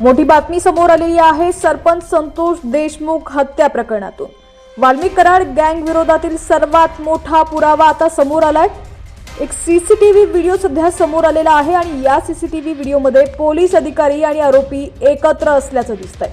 मोठी बातमी समोर आलेली आहे सरपंच संतोष देशमुख हत्या प्रकरणातून. वाल्मिक कराड गँग विरोधातील सर्वात मोठा पुरावा आता समोर आलाय. एक सीसीटीव्ही व्हिडिओ सध्या समोर आलेला आहे आणि या सीसीटीव्ही व्हिडिओमध्ये पोलीस अधिकारी आणि आरोपी एकत्र असल्याचं दिसतंय.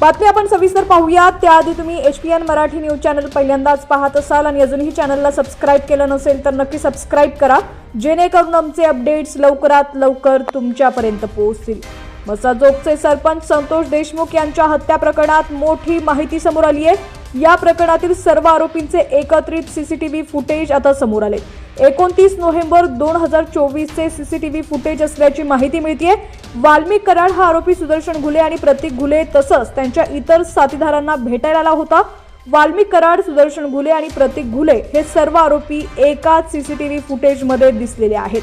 बातमी आपण सविस्तर पाहूया त्याआधी तुम्ही H P N Marathi news channel पहिल्यांदाच पाहत असाल आणि अजूनही चॅनलला सबस्क्राईब केलं नसेल तर नक्की सबस्क्राईब करा. जेणेकरून आमचे अपडेट्स लवकरात लवकर तुमच्यापर्यंत पोहोचतील. मसाजोगचे सरपंच संतोष देशमुख यांच्या हत्या प्रकरणात मोठी माहिती समोर आली आहे. या प्रकरणातील सर्व आरोपींचे एकत्रित सीसीटीव्ही फुटेज आता समोर आले. एकोणतीस नोव्हेंबर दोन हजार चोवीसचे सीसीटीव्ही फुटेज असल्याची माहिती मिळतीये. वाल्मिक कराड हा आरोपी सुदर्शन घुले आणि प्रतीक घुले तसंच त्यांच्या इतर साथीदारांना भेटायला आला होता. वाल्मिक कराड सुदर्शन घुले आणि प्रतीक घुले हे सर्व आरोपी एकाच सीसीटीव्ही फुटेजमध्ये दिसलेले आहेत.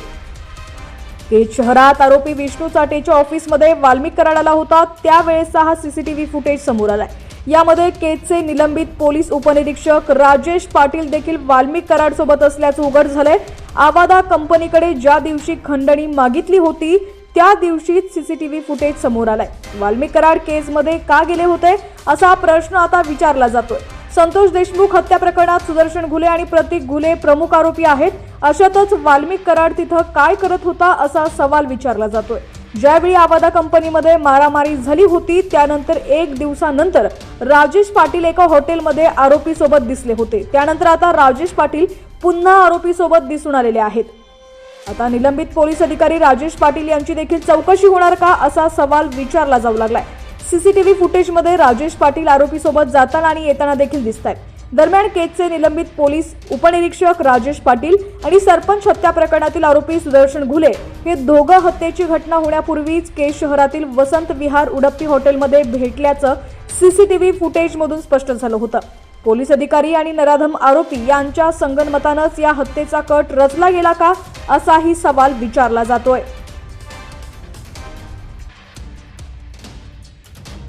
केज शहरात आरोपी विष्णू चाटेच्या ऑफिसमध्ये वाल्मिक कराड आला होता. त्यावेळेचा हा सीसीटीव्ही फुटेज समोर आलाय. यामध्ये केजचे निलंबित पोलीस उपनिरीक्षक राजेश पाटील देखील वाल्मिक कराड सोबत असल्याचं उघड झालंय. आवादा कंपनीकडे ज्या दिवशी खंडणी मागितली होती त्या दिवशीच सीसीटीव्ही फुटेज समोर आलाय. वाल्मिक कराड केसमध्ये का गेले होते असा प्रश्न आता विचारला जातोय. संतोष देशमुख हत्या प्रकरणात सुदर्शन घुले आणि प्रतीक घुले प्रमुख आरोपी आहेत. अशातच वाल्मिक कराड तिथं काय करत होता असा सवाल विचारला जातोय. ज्यावेळी आवादा कंपनीमध्ये मारामारी झाली होती त्यानंतर एक दिवसानंतर राजेश पाटील एका हॉटेलमध्ये आरोपी सोबत दिसले होते. त्यानंतर आता राजेश पाटील पुन्हा आरोपी सोबत दिसून आलेले आहेत. आता निलंबित पोलीस अधिकारी राजेश पाटील यांची देखील चौकशी होणार का असा सवाल विचारला जाऊ लागलाय. सीसीटीव्ही फुटेजमध्ये राजेश पाटील आरोपीसोबत जाताना आणि येताना देखील दिसत आहेत दरम्यान केजचे निलंबित पोलीस उपनिरीक्षक राजेश पाटील आणि सरपंच हत्या प्रकरणातील आरोपी सुदर्शन घुले हे दोघं हत्येची घटना होण्यापूर्वीच केज शहरातील वसंत विहार उडप्पी हॉटेलमध्ये भेटल्याचं सीसीटीव्ही फुटेजमधून स्पष्ट झालं होतं. पोलीस अधिकारी आणि नराधम आरोपी यांच्या संगनमतानंच या हत्येचा कट रचला गेला का असाही सवाल विचारला जातोय.